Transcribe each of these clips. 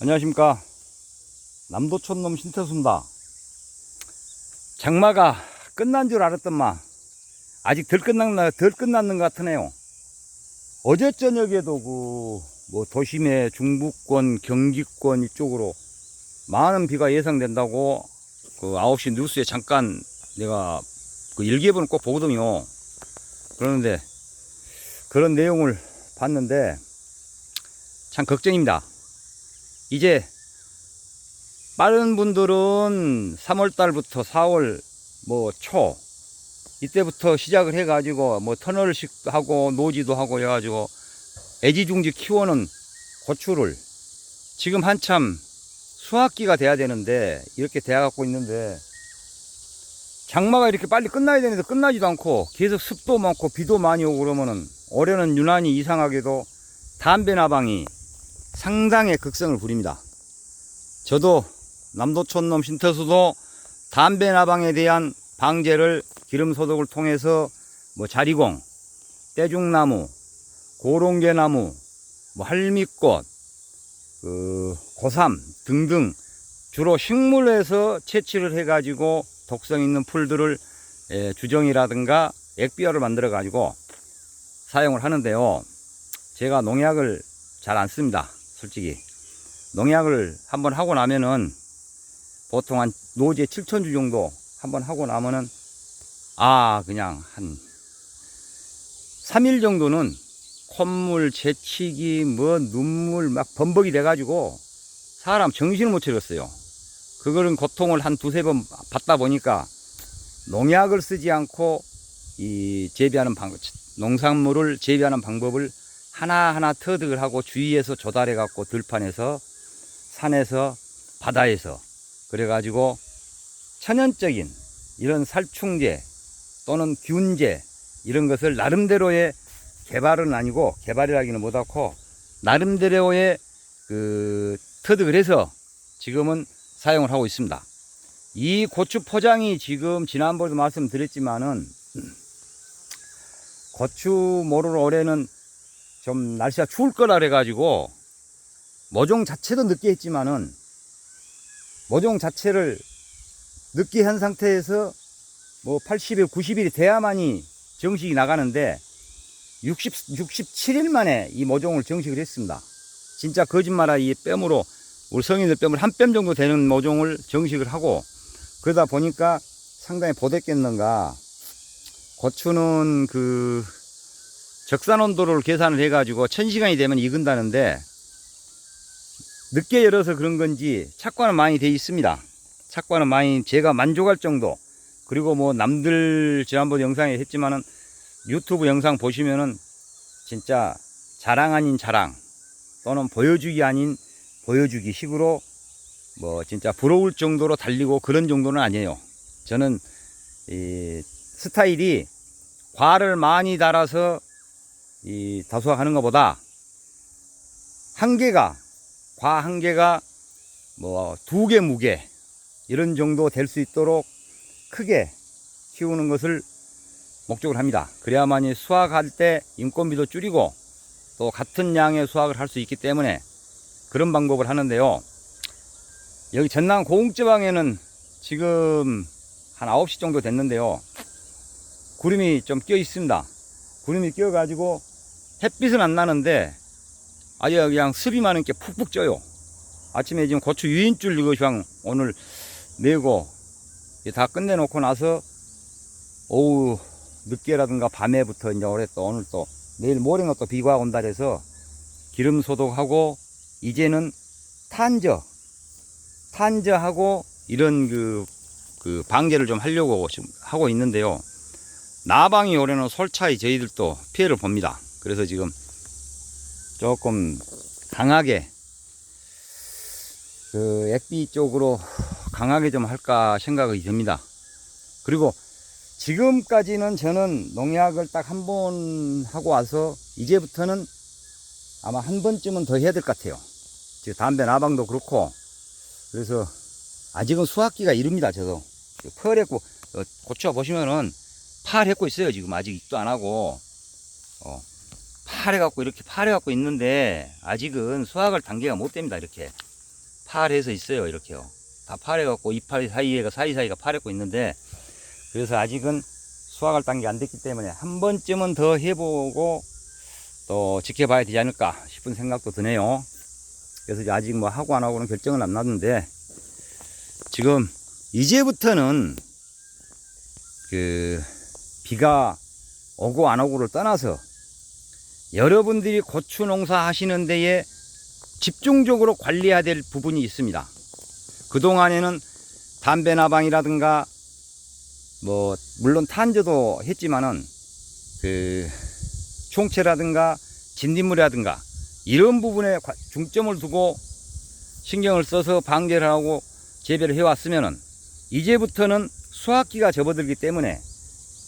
안녕하십니까. 남도촌놈 신태수입니다. 장마가 끝난 줄 알았더만 아직 덜 끝난 덜 끝났는 것 같으네요. 어제 저녁에도 그 뭐 도심의 중부권 경기권 이쪽으로 많은 비가 예상된다고 그 9시 뉴스에 잠깐 내가 그 일기예보는 꼭 보거든요. 그러는데 그런 내용을 봤는데 참 걱정입니다 이제 빠른 분들은 3월 달부터 4월 뭐 초 이때부터 시작을 해가지고 뭐 터널식 하고 노지도 하고 해가지고 애지중지 키워는 고추를 지금 한참 수확기가 돼야 되는데 이렇게 돼갖고 있는데 장마가 이렇게 빨리 끝나야 되는데 끝나지도 않고 계속 습도 많고 비도 많이 오고 그러면은 올해는 유난히 이상하게도 담배 나방이 상당의 극성을 부립니다. 저도 남도촌놈 신태수도 담배 나방에 대한 방제를 기름 소독을 통해서 뭐 자리공, 떼죽나무, 고롱개나무, 뭐 할미꽃, 그 고삼 등등 주로 식물에서 채취를 해가지고 독성 있는 풀들을 예, 주정이라든가 액비화를 만들어 가지고 사용을 하는데요. 제가 농약을 잘 안 씁니다. 솔직히. 농약을 한번 하고 나면은 보통 한 노지에 7천주 정도 한번 하고 나면은 아, 그냥 한 3일 정도는 콧물, 재치기, 뭐 눈물 막 범벅이 돼가지고 사람 정신을 못 차렸어요. 그거는 고통을 한 두세 번 받다 보니까 농약을 쓰지 않고 이 재배하는 방법, 농산물을 재배하는 방법을 하나하나 터득을 하고 주위에서 조달해 갖고 들판에서 산에서 바다에서 그래 가지고 천연적인 이런 살충제 또는 균제 이런 것을 나름대로의 개발은 아니고 개발이라기는 못하고 나름대로의 그 터득을 해서 지금은 사용을 하고 있습니다. 이 고추 포장이 지금 지난번에도 말씀드렸지만은 고추 모를 올해는 좀 날씨가 추울 거라 그래가지고 모종 자체도 늦게 했지만은 모종 자체를 늦게 한 상태에서 뭐 80일, 90일이 돼야만이 정식이 나가는데 60, 67일 만에 이 모종을 정식을 했습니다. 진짜 거짓말아 이 뺨으로 우리 성인들 뺨을 한 뺨 정도 되는 모종을 정식을 하고 그러다 보니까 상당히 보댔겠는가 고추는 그 적산 온도를 계산을 해가지고 1000시간이 되면 익은다는데 늦게 열어서 그런 건지 착과는 많이 돼 있습니다. 착과는 많이 제가 만족할 정도 그리고 뭐 남들 지난번 영상에 했지만은 유튜브 영상 보시면은 진짜 자랑 아닌 자랑 또는 보여주기 아닌 보여주기 식으로 뭐 진짜 부러울 정도로 달리고 그런 정도는 아니에요. 저는 이 스타일이 과를 많이 달아서 이 다수화 하는 것보다 한 개가 과 한 개가 뭐 두 개 무게 이런 정도 될 수 있도록 크게 키우는 것을 목적으로 합니다. 그래야만이 수확할 때 인건비도 줄이고 또 같은 양의 수확을 할 수 있기 때문에 그런 방법을 하는데요. 여기 전남 고흥지방에는 지금 한 9시 정도 됐는데요. 구름이 좀 껴 있습니다. 구름이 껴 가지고 햇빛은 안 나는데 아주 그냥 습이 많은 게 푹푹 쪄요. 아침에 지금 고추 유인줄 이거 그냥 오늘 내고 다 끝내놓고 나서 오후 늦게라든가 밤에부터 이제 올해 또 오늘 또 내일 모레가 또 비가 온다 그래서 기름 소독하고 이제는 탄저 탄저하고 이런 그, 그 방제를 좀 하려고 지금 하고 있는데요. 나방이 올해는 솔차이 저희들도 피해를 봅니다. 그래서 지금 조금 강하게 그 액비 쪽으로 강하게 좀 할까 생각이 듭니다. 그리고 지금까지는 저는 농약을 딱 한 번 하고 와서 이제부터는 아마 한 번쯤은 더 해야 될 것 같아요. 지금 담배 나방도 그렇고 그래서 아직은 수확기가 이릅니다. 저도 펄했고 어, 고추 보시면은 파했고 있어요. 지금 아직 익도 안 하고 어, 파해갖고 이렇게 파해갖고 있는데 아직은 수확을 단계가 못 됩니다. 이렇게 파래서 있어요. 이렇게요. 다 파래갖고 이파리 사이에가 사이사이가 파래고 있는데 그래서 아직은 수확할 단계 안 됐기 때문에 한 번쯤은 더 해보고 또 지켜봐야 되지 않을까 싶은 생각도 드네요. 그래서 아직 뭐 하고 안 하고는 결정은 안 났는데 지금 이제부터는 그 비가 오고 안 오고를 떠나서 여러분들이 고추 농사 하시는 데에 집중적으로 관리해야 될 부분이 있습니다. 그동안에는 담배 나방이라든가 뭐 물론 탄저도 했지만은 그 총체라든가 진딧물이라든가 이런 부분에 과- 중점을 두고 신경을 써서 방제를 하고 재배를 해왔으면은 이제부터는 수확기가 접어들기 때문에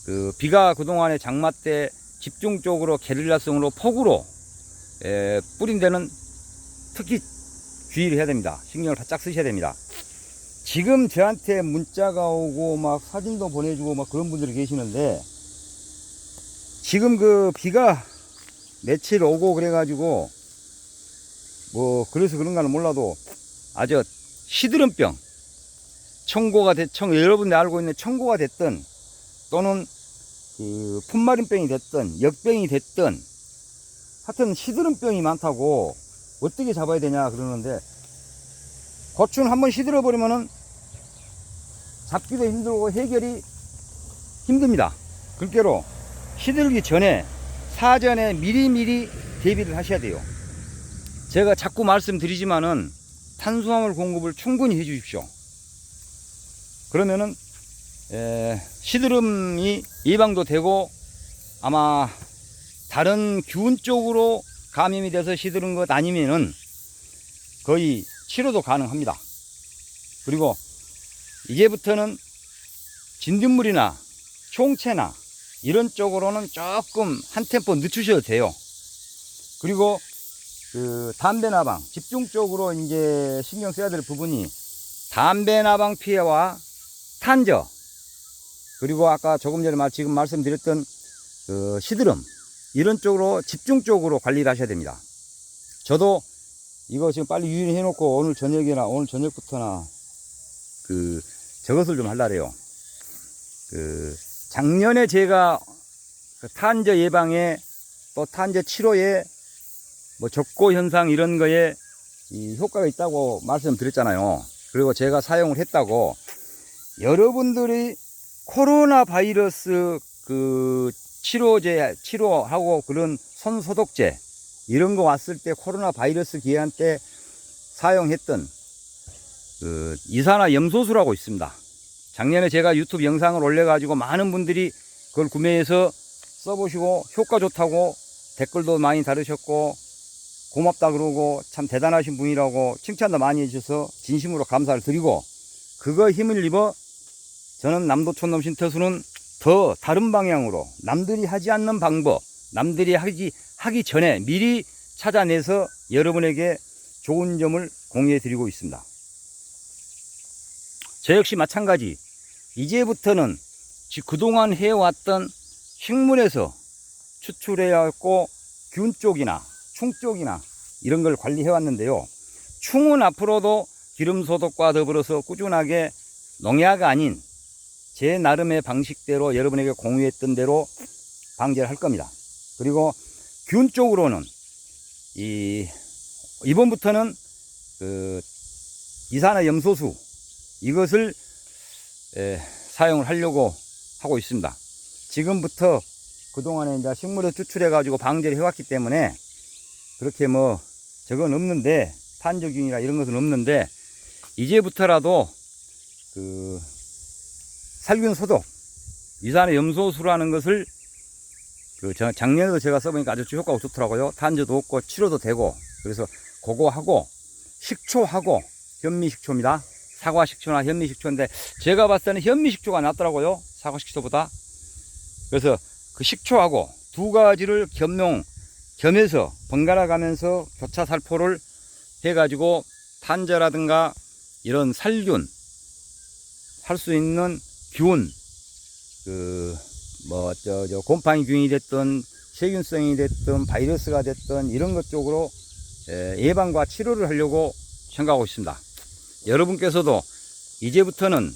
그 비가 그동안에 장마 때 집중적으로 게릴라성으로 폭우로 에, 뿌린 데는 특히 주의를 해야 됩니다. 신경을 바짝 쓰셔야 됩니다. 지금 저한테 문자가 오고 막 사진도 보내주고 막 그런 분들이 계시는데 지금 그 비가 며칠 오고 그래가지고 뭐 그래서 그런가는 몰라도 아주 시드름병 청고가 됐, 청, 여러분들 알고 있는 청고가 됐든 또는 그 품마린병이 됐든 역병이 됐든 하여튼 시드름병이 많다고 어떻게 잡아야 되냐 그러는데 고추는 한번 시들어 버리면은 잡기도 힘들고 해결이 힘듭니다. 그렇게로 시들기 전에 사전에 미리미리 대비를 하셔야 돼요. 제가 자꾸 말씀드리지만은 탄수화물 공급을 충분히 해 주십시오. 그러면은 에, 시드름이 예방도 되고 아마 다른 균 쪽으로 감염이 돼서 시드른 것 아니면은 거의 치료도 가능합니다. 그리고 이제부터는 진딧물이나 총체나 이런 쪽으로는 조금 한 템포 늦추셔도 돼요. 그리고 그 담배 나방 집중적으로 이제 신경 써야 될 부분이 담배 나방 피해와 탄저 그리고 아까 조금 전에 말 지금 말씀드렸던 그 시드름 이런 쪽으로 집중적으로 관리를 하셔야 됩니다. 저도 이거 지금 빨리 유인해 놓고 오늘 저녁이나 오늘 저녁부터나 그 저것을 좀 하려래요. 그 작년에 제가 그 탄저 예방에 또 탄저 치료에 뭐 적고 현상 이런 거에 이 효과가 있다고 말씀드렸잖아요. 그리고 제가 사용을 했다고 여러분들이 코로나 바이러스 그 치료제 치료하고 그런 손 소독제 이런 거 왔을 때 코로나 바이러스 기한 때 사용했던 그 이산화 염소수라고 있습니다. 작년에 제가 유튜브 영상을 올려가지고 많은 분들이 그걸 구매해서 써보시고 효과 좋다고 댓글도 많이 달으셨고 고맙다 그러고 참 대단하신 분이라고 칭찬도 많이 해주셔서 진심으로 감사를 드리고 그거 힘을 입어 저는 남도촌놈 신터수는 더 다른 방향으로 남들이 하지 않는 방법 남들이 하기 하기 전에 미리 찾아내서 여러분에게 좋은 점을 공유해 드리고 있습니다. 저 역시 마찬가지. 이제부터는 지- 그동안 해왔던 식물에서 추출해왔고 균 쪽이나 충 쪽이나 이런 걸 관리해 왔는데요. 충은 앞으로도 기름 소독과 더불어서 꾸준하게 농약 아닌 제 나름의 방식대로 여러분에게 공유했던 대로 방제를 할 겁니다. 그리고 균 쪽으로는 이 이번부터는 그 이산화 염소수 이것을 에, 사용을 하려고 하고 있습니다. 지금부터 그동안에 이제 식물을 추출해 가지고 방제를 해왔기 때문에 그렇게 뭐 저건 없는데 탄저균이나 이런 것은 없는데 이제부터라도 그 살균 소독 이산화 염소수라는 것을 그 저- 작년에도 제가 써보니까 아주 효과가 좋더라고요. 탄저도 없고 치료도 되고 그래서 그거 하고 식초하고 현미식초입니다. 사과식초나 현미식초인데 제가 봤을 때는 현미식초가 낫더라고요. 사과식초보다. 그래서 그 식초하고 두 가지를 겸용 겸해서 번갈아 가면서 교차 살포를 해가지고 탄저라든가 이런 살균 할 수 있는 균, 그, 뭐, 저, 저, 곰팡이 균이 됐든, 세균성이 됐든, 바이러스가 됐든, 이런 것 쪽으로 에, 예방과 치료를 하려고 생각하고 있습니다. 여러분께서도 이제부터는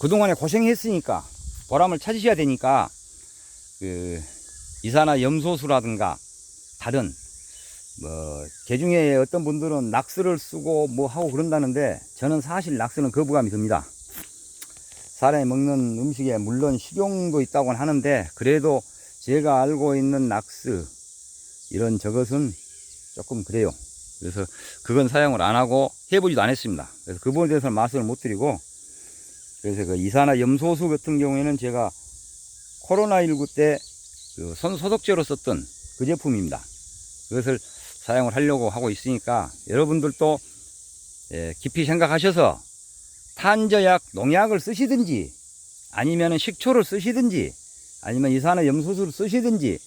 그동안에 고생했으니까 보람을 찾으셔야 되니까 그 이사나 염소수라든가 다른 뭐 개 중에 어떤 분들은 낙스를 쓰고 뭐 하고 그런다는데 저는 사실 낙스는 거부감이 듭니다. 사람이 먹는 음식에 물론 식용도 있다고는 하는데 그래도 제가 알고 있는 낙스 이런 저것은 조금 그래요. 그래서 그건 사용을 안 하고 해보지도 않았습니다. 그래서 그 부분에 대해서는 말씀을 못 드리고 그래서 그 이사나 염소수 같은 경우에는 제가 코로나19 때 그 손소독제로 썼던 그 제품입니다. 그것을 사용을 하려고 하고 있으니까 여러분들도 예, 깊이 생각하셔서 탄저약 농약을 쓰시든지 아니면 식초를 쓰시든지 아니면 이산화 염소수를 쓰시든지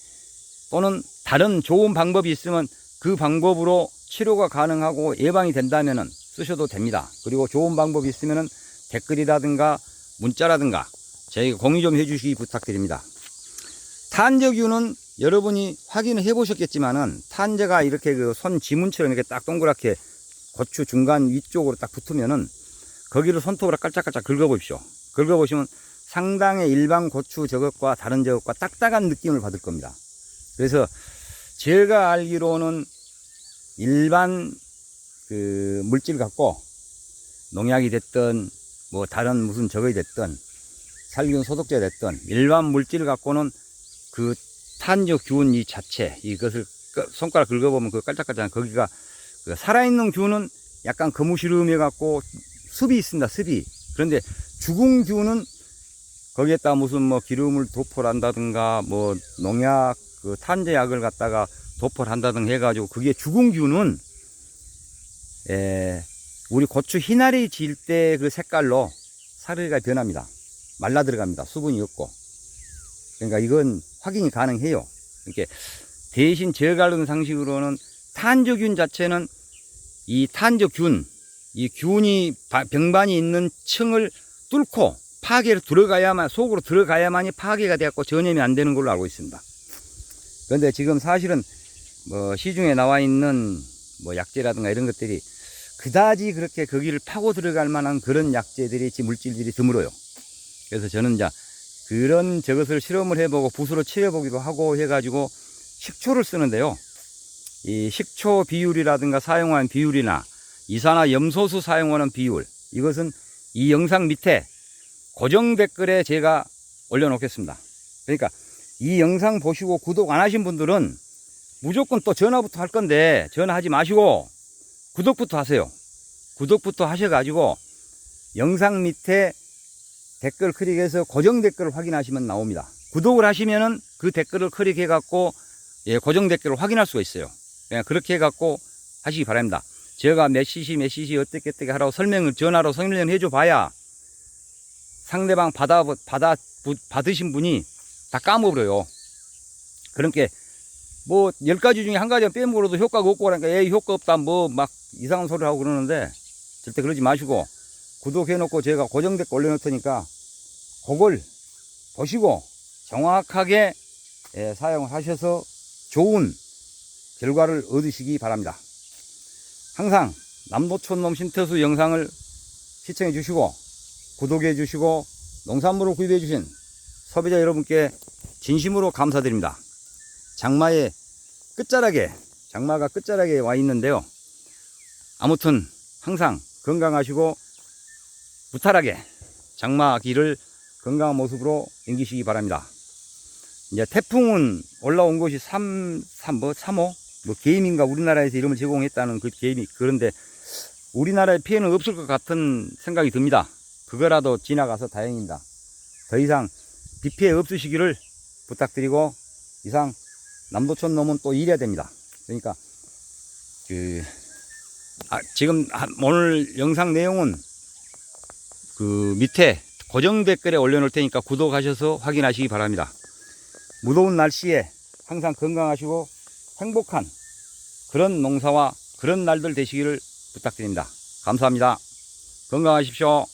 또는 다른 좋은 방법이 있으면 그 방법으로 치료가 가능하고 예방이 된다면 쓰셔도 됩니다. 그리고 좋은 방법이 있으면 댓글이라든가 문자라든가 저희가 공유 좀 해주시기 부탁드립니다. 탄저균은 여러분이 확인을 해 보셨겠지만은 탄저가 이렇게 그 손 지문처럼 이렇게 딱 동그랗게 고추 중간 위쪽으로 딱 붙으면은 거기를 손톱으로 깔짝깔짝 긁어보십시오. 긁어보시면 상당히 일반 고추 저것과 다른 저것과 딱딱한 느낌을 받을 겁니다. 그래서 제가 알기로는 일반 그 물질 갖고 농약이 됐든 뭐 다른 무슨 저것이 됐든 살균 소독제 됐든 일반 물질 갖고는 그 탄저균 이 자체 이것을 끄- 손가락 긁어보면 그 깔짝깔짝 거기가 그 살아있는 균은 약간 거무시름해 갖고 습이 있습니다 습이. 그런데 균은 거기에다 무슨 뭐 기름을 도포를 한다든가 뭐 농약 그 탄저약을 갖다가 도포를 한다든가 해가지고 그게 균은 에 우리 고추 희나리 질 때 그 색깔로 사르가 변합니다. 말라 들어갑니다 수분이 없고. 그러니까 이건 확인이 가능해요. 이렇게 대신 제가 알는 상식으로는 탄저균 자체는 이 탄저균, 이 균이 바- 병반이 있는 층을 뚫고 파괴를 들어가야만 속으로 들어가야만이 파괴가 되었고 전염이 안 되는 걸로 알고 있습니다. 그런데 지금 사실은 뭐 시중에 나와 있는 뭐 약재라든가 이런 것들이 그다지 그렇게 거기를 파고 들어갈 만한 그런 약재들이 지 물질들이 드물어요. 그래서 저는 이제 그런 저것을 실험을 해보고 붓으로 칠해보기도 하고 해가지고 식초를 쓰는데요. 이 식초 비율이라든가 사용한 비율이나 이산화 염소수 사용하는 비율 이것은 이 영상 밑에 고정 댓글에 제가 올려놓겠습니다. 그러니까 이 영상 보시고 구독 안 하신 분들은 무조건 또 전화부터 할 건데 전화하지 마시고 구독부터 하세요. 구독부터 하셔가지고 영상 밑에 댓글 클릭해서 고정 댓글을 확인하시면 나옵니다. 구독을 하시면은 그 댓글을 클릭해 갖고 예, 고정 댓글을 확인할 수가 있어요. 그냥 그렇게 해 갖고 하시기 바랍니다. 제가 몇 cc 몇 cc 어떻게 어떻게 하라고 설명을 전화로 설명을 해줘 봐야 상대방 받아 받아 부- 받으신 분이 다 까먹어요. 그러니까 뭐 열 가지 중에 한 가지만 빼먹어도 효과가 없고 그러니까 에 효과 없다 뭐 막 이상한 소리 하고 그러는데 절대 그러지 마시고 구독해놓고 제가 고정 댓글 올려놓을 테니까 그걸 보시고 정확하게 예, 사용을 하셔서 좋은 결과를 얻으시기 바랍니다. 항상 남노촌 놈 신태수 영상을 시청해 주시고 구독해 주시고 농산물을 구입해 주신 소비자 여러분께 진심으로 감사드립니다. 장마의 끝자락에 장마가 끝자락에 와 있는데요. 아무튼 항상 건강하시고 무탈하게 장마기를 건강한 모습으로 넘기시기 바랍니다. 이제 태풍은 올라온 것이 3, 3, 뭐, 3호? 뭐, 게임인가 우리나라에서 이름을 제공했다는 그 게임이, 그런데 우리나라에 피해는 없을 것 같은 생각이 듭니다. 그거라도 지나가서 다행입니다. 더 이상 비 피해 없으시기를 부탁드리고, 이상 남도촌 놈은 또 일해야 됩니다. 그러니까, 그, 아, 지금 한- 오늘 영상 내용은 그 밑에 고정 댓글에 올려놓을 테니까 구독하셔서 확인하시기 바랍니다. 무더운 날씨에 항상 건강하시고 행복한 그런 농사와 그런 날들 되시기를 부탁드립니다. 감사합니다. 건강하십시오.